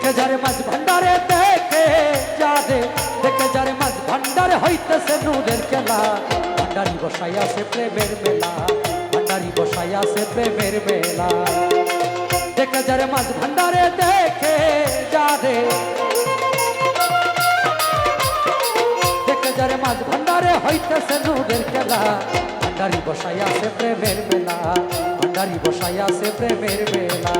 দেখে যারে মাঝ ভান্ডারে দেখে যারে দেখে যারে মাঝ ভান্ডারে হইতেছে নূরের খেলা। ভান্ডারি বসাই আছে প্রেমের মেলা, ভান্ডারি বসাই আছে প্রেমের মেলা। দেখে যারে মাঝ ভান্ডারে দেখে যারে দেখে যারে মাঝ ভান্ডারে হইতেছে নূরের খেলা। ভান্ডারি বসাই আছে প্রেমের মেলা, ভান্ডারি বসাই আছে প্রেমের মেলা।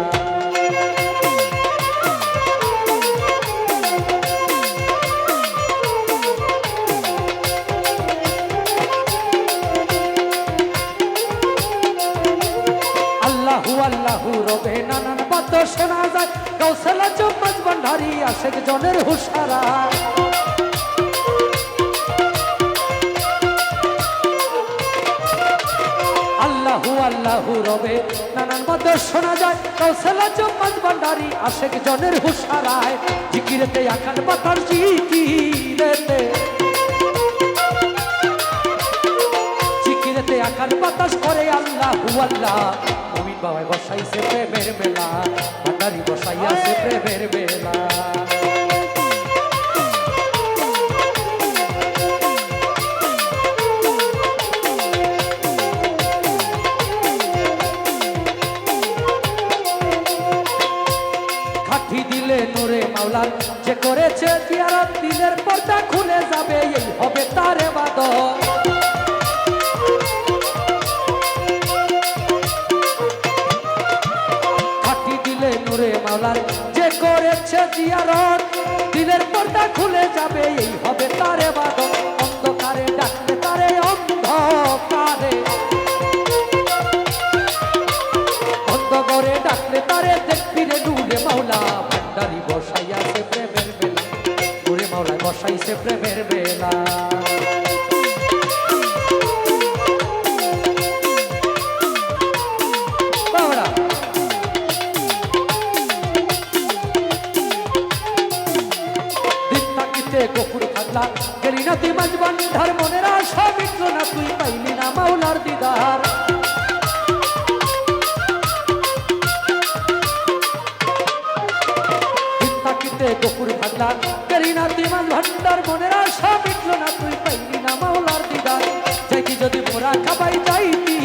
রবে নানান বাদ্য শোনা যায়। কৌশলা চম্মচ ভান্ডারি, আশেক জনের হুসারা আল্লাহু আল্লাহু রবে, নানান বাদ্য শোনা যায়। কৌশলা চম্মচ ভান্ডারি, আশেক জনের হুসারায় জিকিরেতে আকান পাতার জিকিরেতে। আকার করে আল্লাহ বাবাই বসাইছে প্রেমের মেলা, ভান্ডারি বসাইয়াছে প্রেমের মেলা। যে করেছে জিয়ারত, দিলের পর্দা খুলে যাবে, এই হবে তারে বাদক নূরে যে করেছে জিয়ারত, দিলের পর্দা খুলে যাবে, এই হবে তারে বাদক। অন্ধকারে ডাকলে তারে অন্ধকারে। অন্ধকারে ডাকলে তারে দেখবি রে নূরে মাওলা ভান্ডারি বসাইয়াছে প্রেমের বেলা। নূরে মাওলায় বসাইছে প্রেমের বেলা। দিন তাকিতে গফুর থাকলা গেলি না তুই মাঝ বান্ধার মনের আশা মিটল না তুই পাইলি না মাওলার দিদার। না মনের আশা মিটল না তুই পাইলি না মাওলার দিদার। যদি মোরা খাবাই, যাইতি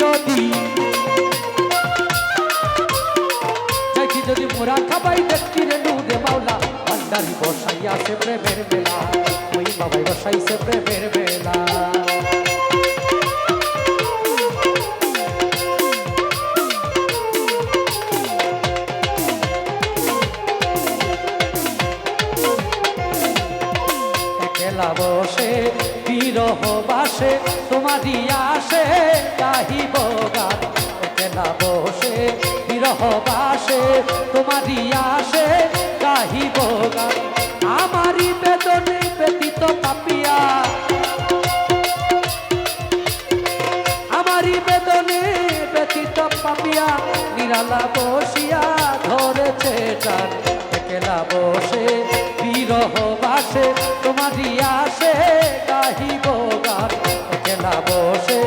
যদি। যদি মোরা খাবাই, দেখতি ভান্ডারি বসাইয়াছে প্রেমের বেলা ওই বাবাই বসাইছে প্রেমের বেলা বসে, বিরহ বাসে, তোমারই আসে, গাহিব গান। বসে, বিরহ বাসে পাপিয়া নিরালা বসিয়া ধরেছে টান একলা বসে, বিরহ বাসে, তোমারই আসে গাহিব গান। একলা বসে